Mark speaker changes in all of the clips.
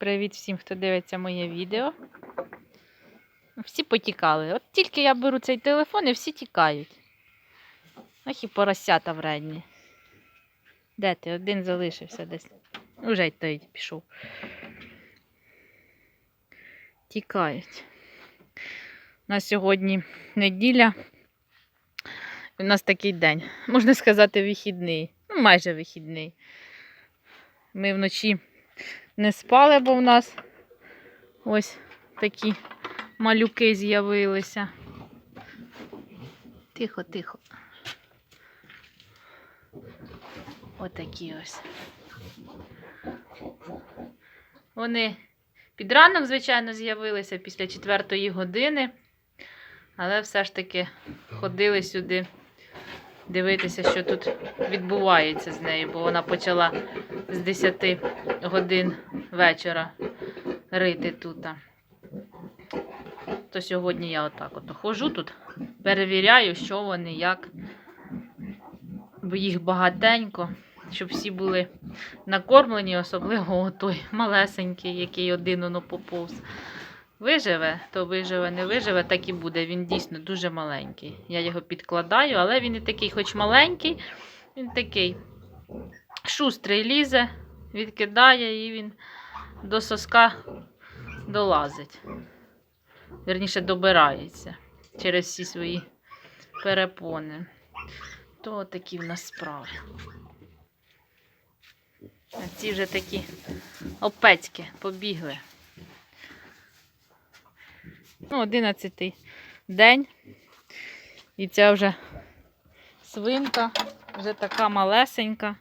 Speaker 1: Привіт всім, хто дивиться моє відео. Всі потікали. От тільки я беру цей телефон і всі тікають. Ах і поросята вредні. Де ти? Один залишився десь. Уже й той пішов. Тікають. У нас сьогодні неділя. У нас такий день. Можна сказати, вихідний. Ну, майже вихідний. Ми вночі не спали, бо в нас ось такі малюки з'явилися. Тихо, тихо. Отакі ось. Вони під ранок, звичайно, з'явилися після четвертої години, але все ж таки ходили сюди дивитися, що тут відбувається з нею, бо вона почала з 10 годин вечора рити тут. То сьогодні я отак от ходжу тут, перевіряю, що вони, як, бо їх багатенько, щоб всі були накормлені, особливо той малесенький, який один воно поповз. Виживе, то виживе, не виживе, так і буде. Він дійсно дуже маленький. Я його підкладаю, але він і такий, хоч маленький, він такий шустрий лізе, відкидає і він до соска долазить. Вірніше добирається через всі свої перепони. То такі в нас справи. А ці вже такі опецьки побігли. Ну, 11 день. І ця вже свинка, вже така малесенька.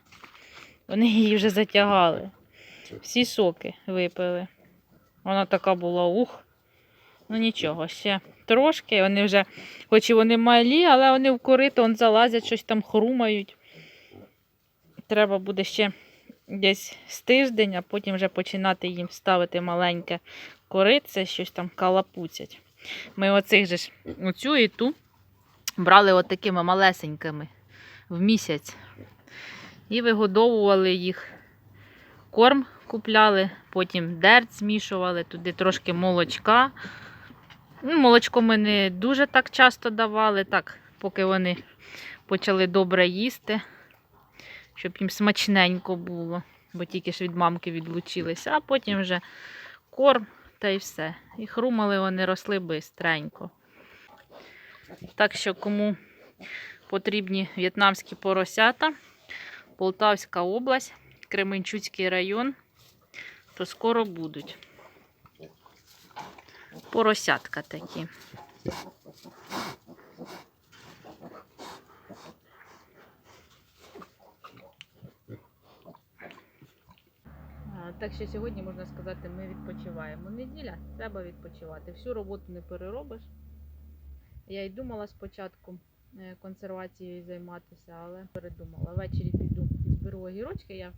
Speaker 1: Вони її вже затягали. Всі соки випили. Вона така була ух. Ну нічого, ще трошки. Вони вже, хоч і вони малі, але вони в корито он залазять, щось там хрумають. Треба буде ще десь з тиждень, а потім вже починати їм ставити маленьке корице, щось там калапуцять. Ми оцих же ж оцю і ту брали от такими малесенькими в місяць. І вигодовували їх. Корм купляли, потім дерть змішували, туди трошки молочка. Ну, Молочко ми не дуже так часто давали, так, поки вони почали добре їсти, щоб їм смачненько було, бо тільки ж від мамки відлучилися, а потім вже корм та й все. І хрумали вони росли бистренько. Так що, кому потрібні в'єтнамські поросята, Полтавська область, Кременчуцький район, то скоро будуть. Поросятка такі. А, Так що сьогодні, можна сказати, ми відпочиваємо. Неділя, треба відпочивати. Всю роботу не переробиш. Я й думала спочатку е, консервацією займатися, але передумала. Ввечері піду зберу огірочки. Я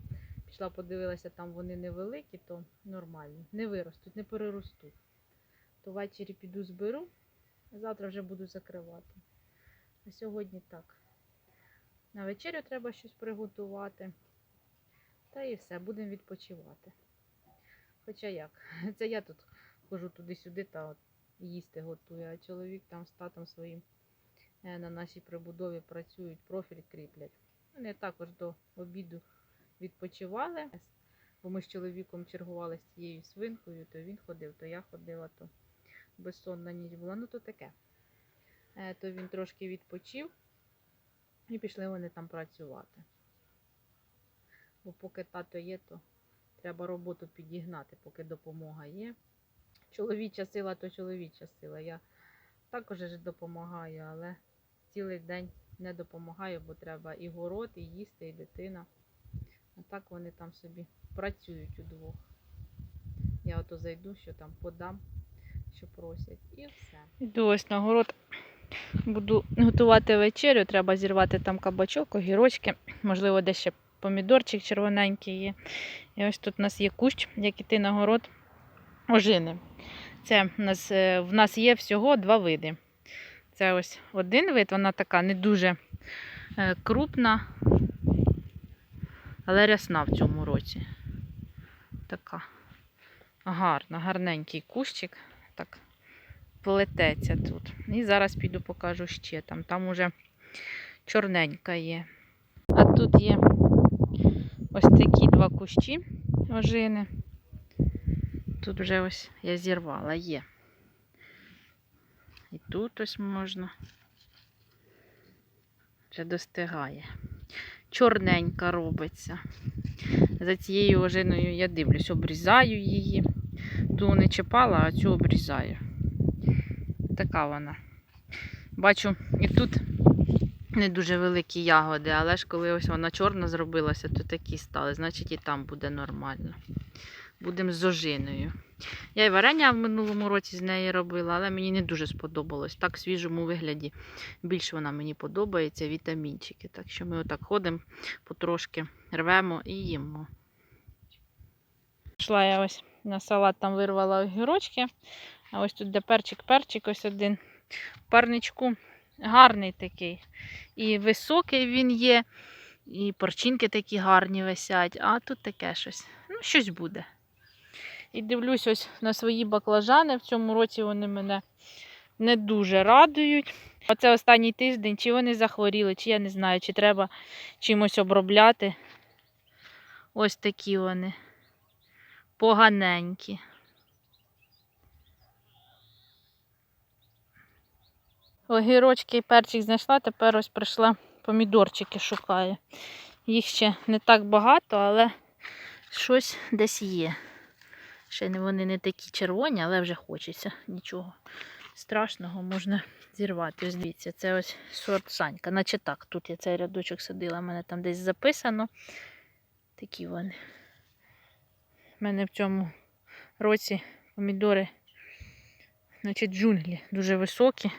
Speaker 1: пішла, подивилася, там вони невеликі, то нормальні. Не виростуть, не переростуть. То ввечері піду зберу, завтра вже буду закривати. А сьогодні так. На вечерю треба щось приготувати. Та і все, будемо відпочивати. Хоча як, це я тут хожу туди-сюди та от їсти готую, а чоловік там з татом своїм е, на нашій прибудові працюють, профіль кріплять. Вони також до обіду відпочивали, бо ми з чоловіком чергували з цією свинкою, то він ходив, то я ходила, то безсонна ніч була. Ну то таке. Е, То він трошки відпочив і пішли вони там працювати. Бо поки тато є, то треба роботу підігнати, поки допомога є. Чоловіча сила, то чоловіча сила. Я також ж допомагаю, але цілий день не допомагаю, бо треба і город, і їсти, і дитина. А так вони там собі працюють удвох. Я ото зайду, що там подам, що просять, і все. Іду ось на город. Буду готувати вечерю. Треба зірвати там кабачок, огірочки, можливо, десь ще помідорчик червоненький є. І ось тут у нас є кущ, як іти на город ожини. Це в нас, е, в нас є всього два види. Це ось один вид, вона така не дуже е, крупна, але рясна в цьому році. Така Гарно, гарненький кущик. Так плететься тут. І зараз піду покажу ще там. Там уже чорненька є. А тут є ось такі два кущі ожини. Тут вже ось я зірвала, є. І тут ось можна. Вже достигає. Чорненька робиться. За цією ожиною я дивлюсь, обрізаю її. Ту не чіпала, а цю обрізаю. Така вона. Бачу, і тут не дуже великі ягоди, але ж коли ось вона чорна зробилася, то такі стали. Значить і там буде нормально. Будемо з ожиною. Я і варення в минулому році з неї робила, але мені не дуже сподобалось. Так в свіжому вигляді більше вона мені подобається, вітамінчики. Так що ми отак ходимо, потрошки рвемо і їмо. Пішла я ось на салат, там вирвала огірочки. А ось тут де перчик-перчик, ось один парничку. Гарний такий. І високий він є, і порчинки такі гарні висять, а тут таке щось. Ну, щось буде. І дивлюсь ось на свої баклажани. В цьому році вони мене не дуже радують. Оце останній тиждень, чи вони захворіли, чи я не знаю, чи треба чимось обробляти. Ось такі вони. Поганенькі. Огірочки і перчик знайшла, тепер ось прийшла помідорчики шукаю. Їх ще не так багато, але щось десь є. Ще вони не такі червоні, але вже хочеться. Нічого страшного можна зірвати. Ось дивіться, це ось сорт Санька. Наче так. Тут я цей рядочок садила, в мене там десь записано. Такі вони. У мене в цьому році помідори, значить, джунглі дуже високі.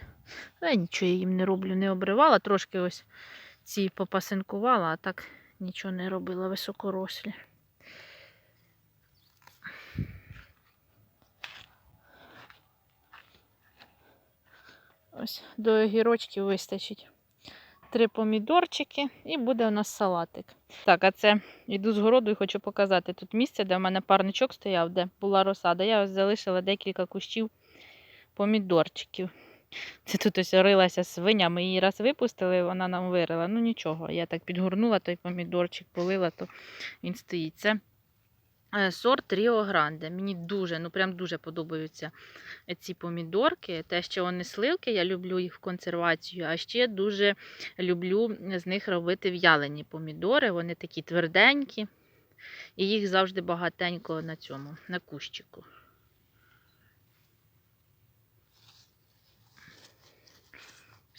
Speaker 1: Нічого я їм не роблю, не обривала. Трошки ось ці попасинкувала, а так нічого не робила високорослі. Ось до огірочків вистачить. Три помідорчики і буде у нас салатик. Так, а це йду з городу і хочу показати тут місце, де в мене парничок стояв, де була розсада. Я ось залишила декілька кущів помідорчиків. Це тут ось рилася свиня, ми її раз випустили, вона нам вирила. Ну нічого, я так підгорнула той помідорчик, полила, то він стоїть. Це е, сорт Ріо Гранде. Мені дуже, ну прям дуже подобаються ці помідорки. Те, що вони сливки, я люблю їх в консервацію, а ще дуже люблю з них робити в'ялені помідори. Вони такі тверденькі, і їх завжди багатенько на цьому, на кущику.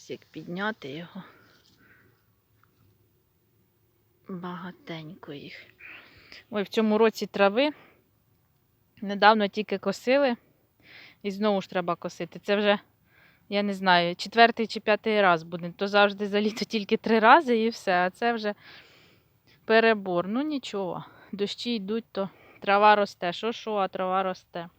Speaker 1: Ось як підняти його. Багатенько їх. Ой, в цьому році трави. Недавно тільки косили. І знову ж треба косити. Це вже, я не знаю, четвертий чи п'ятий раз буде. То завжди за літо тільки три рази і все. А це вже перебор. Ну нічого. Дощі йдуть, то трава росте. Що, що, а трава росте.